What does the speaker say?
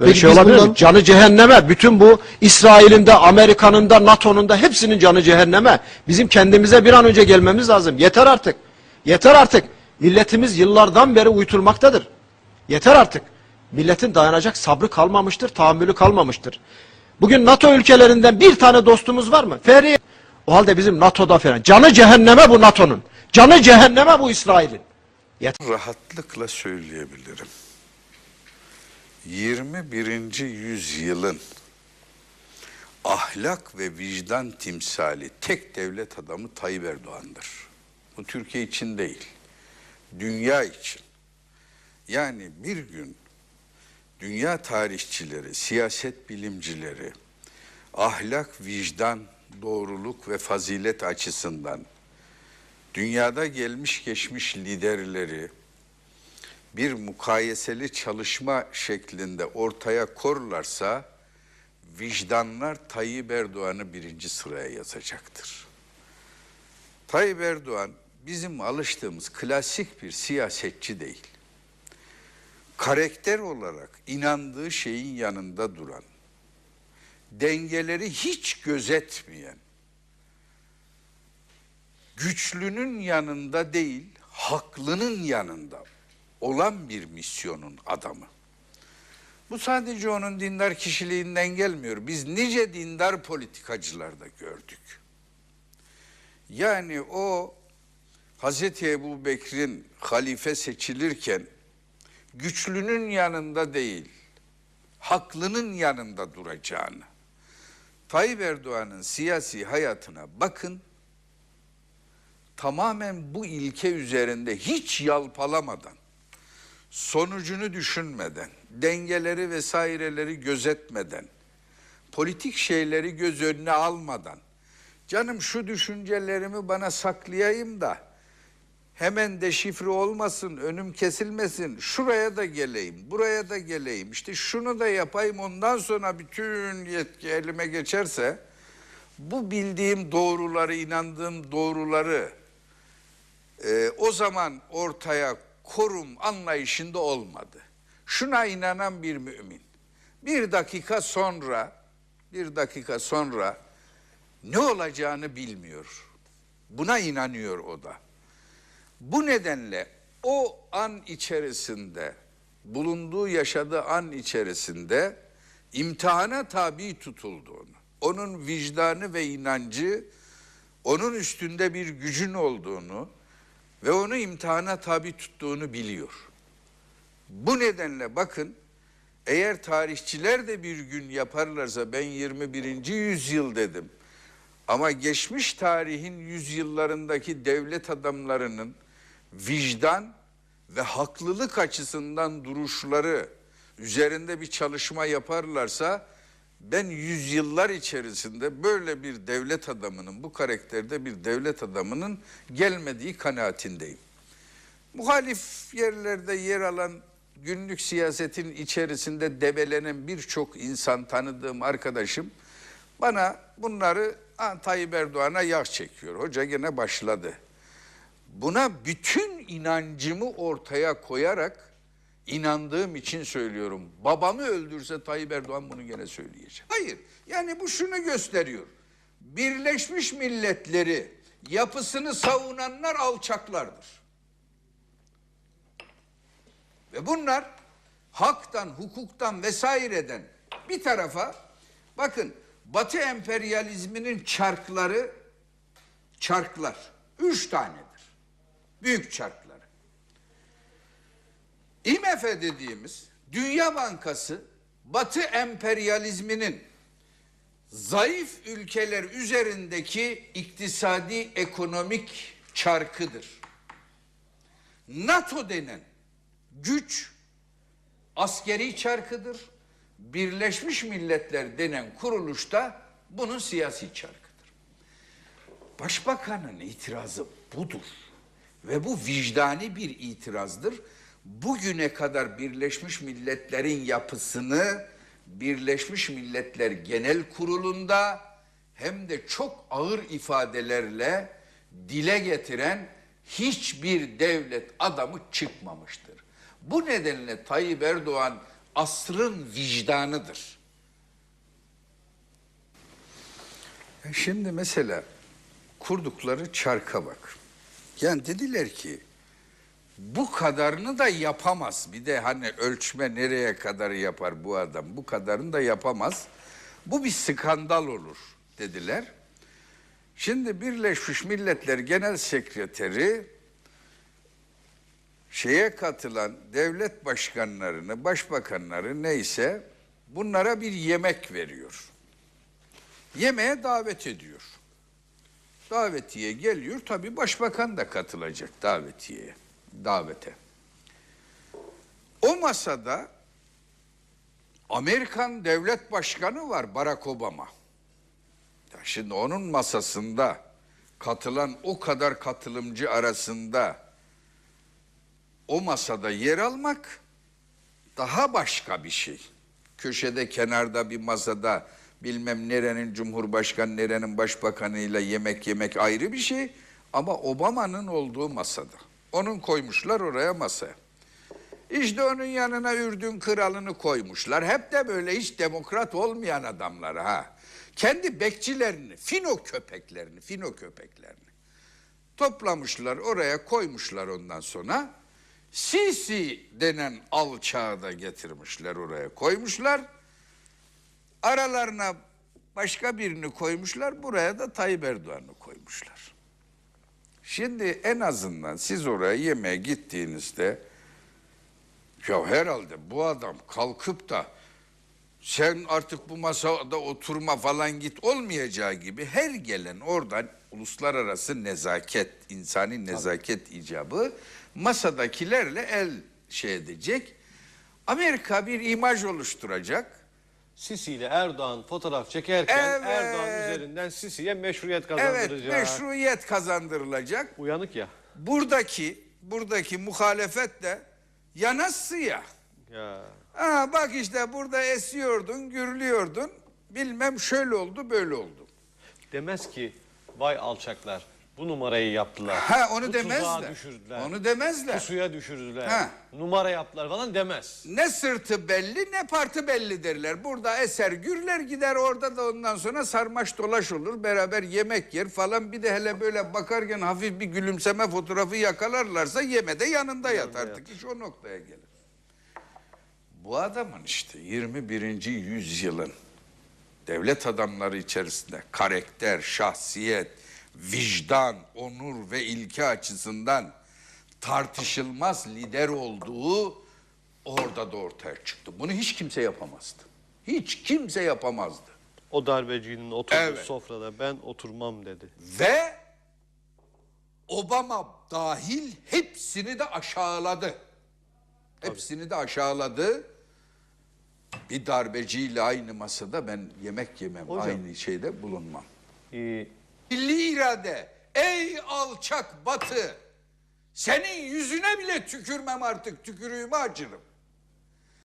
Böyle Peki şey olabilir bundan- mi? Canı cehenneme. Bütün bu İsrail'in de, Amerika'nın da, NATO'nun da hepsinin canı cehenneme. Bizim kendimize bir an önce gelmemiz lazım. Yeter artık. Yeter artık. Milletimiz yıllardan beri uyutulmaktadır. Yeter artık. Milletin dayanacak sabrı kalmamıştır, tahammülü kalmamıştır. Bugün NATO ülkelerinden bir tane dostumuz var mı? Feriye. O halde bizim NATO'da falan. Canı cehenneme bu NATO'nun. Canı cehenneme bu İsrail'in. Yeter. rahatlıkla söyleyebilirim. 21. yüzyılın ahlak ve vicdan timsali tek devlet adamı Tayyip Erdoğan'dır. Bu Türkiye için değil, dünya için. Yani bir gün dünya tarihçileri, siyaset bilimcileri, ahlak, vicdan, doğruluk ve fazilet açısından dünyada gelmiş geçmiş liderleri bir mukayeseli çalışma şeklinde ortaya korlarsa vicdanlar Tayyip Erdoğan'ı birinci sıraya yazacaktır. Tayyip Erdoğan bizim alıştığımız klasik bir siyasetçi değil. Karakter olarak inandığı şeyin yanında duran, dengeleri hiç gözetmeyen, güçlünün yanında değil, haklının yanında olan bir misyonun adamı. Bu sadece onun dindar kişiliğinden gelmiyor. Biz nice dindar politikacılar da gördük. Yani o Hazreti Ebu Bekir'in halife seçilirken güçlünün yanında değil, haklının yanında duracağını, Tayyip Erdoğan'ın siyasi hayatına bakın, tamamen bu ilke üzerinde hiç yalpalamadan, sonucunu düşünmeden, dengeleri vesaireleri gözetmeden, politik şeyleri göz önüne almadan, canım şu düşüncelerimi bana saklayayım da hemen deşifre olmasın, önüm kesilmesin, şuraya da geleyim, buraya da geleyim, işte şunu da yapayım ondan sonra bütün yetki elime geçerse bu bildiğim doğruları, inandığım doğruları e, o zaman ortaya korum anlayışında olmadı. Şuna inanan bir mümin bir dakika sonra bir dakika sonra ne olacağını bilmiyor. Buna inanıyor o da. Bu nedenle o an içerisinde bulunduğu yaşadığı an içerisinde imtihana tabi tutulduğunu, onun vicdanı ve inancı onun üstünde bir gücün olduğunu ve onu imtihana tabi tuttuğunu biliyor. Bu nedenle bakın eğer tarihçiler de bir gün yaparlarsa ben 21. yüzyıl dedim. Ama geçmiş tarihin yüzyıllarındaki devlet adamlarının vicdan ve haklılık açısından duruşları üzerinde bir çalışma yaparlarsa ben yüzyıllar içerisinde böyle bir devlet adamının bu karakterde bir devlet adamının gelmediği kanaatindeyim. Muhalif yerlerde yer alan günlük siyasetin içerisinde debelenen birçok insan tanıdığım arkadaşım bana bunları "Ha, Tayyip Erdoğan'a yağ çekiyor. Hoca gene başladı. Buna bütün inancımı ortaya koyarak inandığım için söylüyorum. Babamı öldürse Tayyip Erdoğan bunu gene söyleyecek. Hayır. Yani bu şunu gösteriyor. Birleşmiş Milletleri yapısını savunanlar alçaklardır. Ve bunlar haktan, hukuktan vesaireden bir tarafa bakın Batı emperyalizminin çarkları çarklar. Üç tanedir. Büyük çarkları. IMF dediğimiz Dünya Bankası Batı emperyalizminin zayıf ülkeler üzerindeki iktisadi ekonomik çarkıdır. NATO denen güç askeri çarkıdır. Birleşmiş Milletler denen kuruluşta bunun siyasi çarkıdır. Başbakanın itirazı budur. Ve bu vicdani bir itirazdır. Bugüne kadar Birleşmiş Milletler'in yapısını Birleşmiş Milletler Genel Kurulu'nda hem de çok ağır ifadelerle dile getiren hiçbir devlet adamı çıkmamıştır. Bu nedenle Tayyip Erdoğan asrın vicdanıdır. E Şimdi mesela kurdukları çarka bak. Yani dediler ki bu kadarını da yapamaz. Bir de hani ölçme nereye kadar yapar bu adam? Bu kadarını da yapamaz. Bu bir skandal olur dediler. Şimdi Birleşmiş Milletler Genel Sekreteri şeye katılan devlet başkanlarını, başbakanları neyse bunlara bir yemek veriyor. Yemeğe davet ediyor. Davetiye geliyor. Tabii başbakan da katılacak davetiyeye, davete. O masada Amerikan devlet başkanı var Barack Obama. Ya şimdi onun masasında katılan o kadar katılımcı arasında o masada yer almak daha başka bir şey. Köşede kenarda bir masada bilmem nerenin cumhurbaşkanı nerenin başbakanıyla yemek yemek ayrı bir şey. Ama Obama'nın olduğu masada. Onun koymuşlar oraya masaya. İşte onun yanına Ürdün kralını koymuşlar. Hep de böyle hiç demokrat olmayan adamlar ha. Kendi bekçilerini, fino köpeklerini, fino köpeklerini toplamışlar oraya koymuşlar ondan sonra. Sisi denen alçağı da getirmişler oraya koymuşlar. Aralarına başka birini koymuşlar. Buraya da Tayyip Erdoğan'ı koymuşlar. Şimdi en azından siz oraya yemeğe gittiğinizde ya herhalde bu adam kalkıp da sen artık bu masada oturma falan git olmayacağı gibi her gelen oradan uluslararası nezaket, insani nezaket icabı masadakilerle el şey edecek. Amerika bir imaj oluşturacak. Sisi ile Erdoğan fotoğraf çekerken Evet. Erdoğan üzerinden Sisi'ye meşruiyet Evet, kazandıracak. meşruiyet kazandırılacak. Uyanık ya. Buradaki buradaki muhalefet de yanası ya. Ya. Ha, bak işte burada esiyordun, gürlüyordun. Bilmem şöyle oldu, böyle oldu. Demez ki vay alçaklar bu numarayı yaptılar. Ha onu bu demezler. düşürdüler. Onu demezler. Bu suya düşürdüler. Ha. Numara yaptılar falan demez. Ne sırtı belli ne parti belli derler. Burada eser gürler gider orada da ondan sonra sarmaş dolaş olur. Beraber yemek yer falan. Bir de hele böyle bakarken hafif bir gülümseme fotoğrafı yakalarlarsa yemede yanında yat artık. İş o noktaya gelir. Bu adamın işte 21. yüzyılın devlet adamları içerisinde karakter, şahsiyet, vicdan, onur ve ilke açısından tartışılmaz lider olduğu orada da ortaya çıktı. Bunu hiç kimse yapamazdı. Hiç kimse yapamazdı. O darbecinin oturduğu Evet. sofrada ben oturmam dedi. Ve Obama dahil hepsini de aşağıladı. Hepsini de aşağıladı. Bir darbeciyle aynı masada ben yemek yemem, Hocam. aynı şeyde bulunmam. Ee, Milli irade, ey alçak batı, senin yüzüne bile tükürmem artık, tükürüğümü acırım.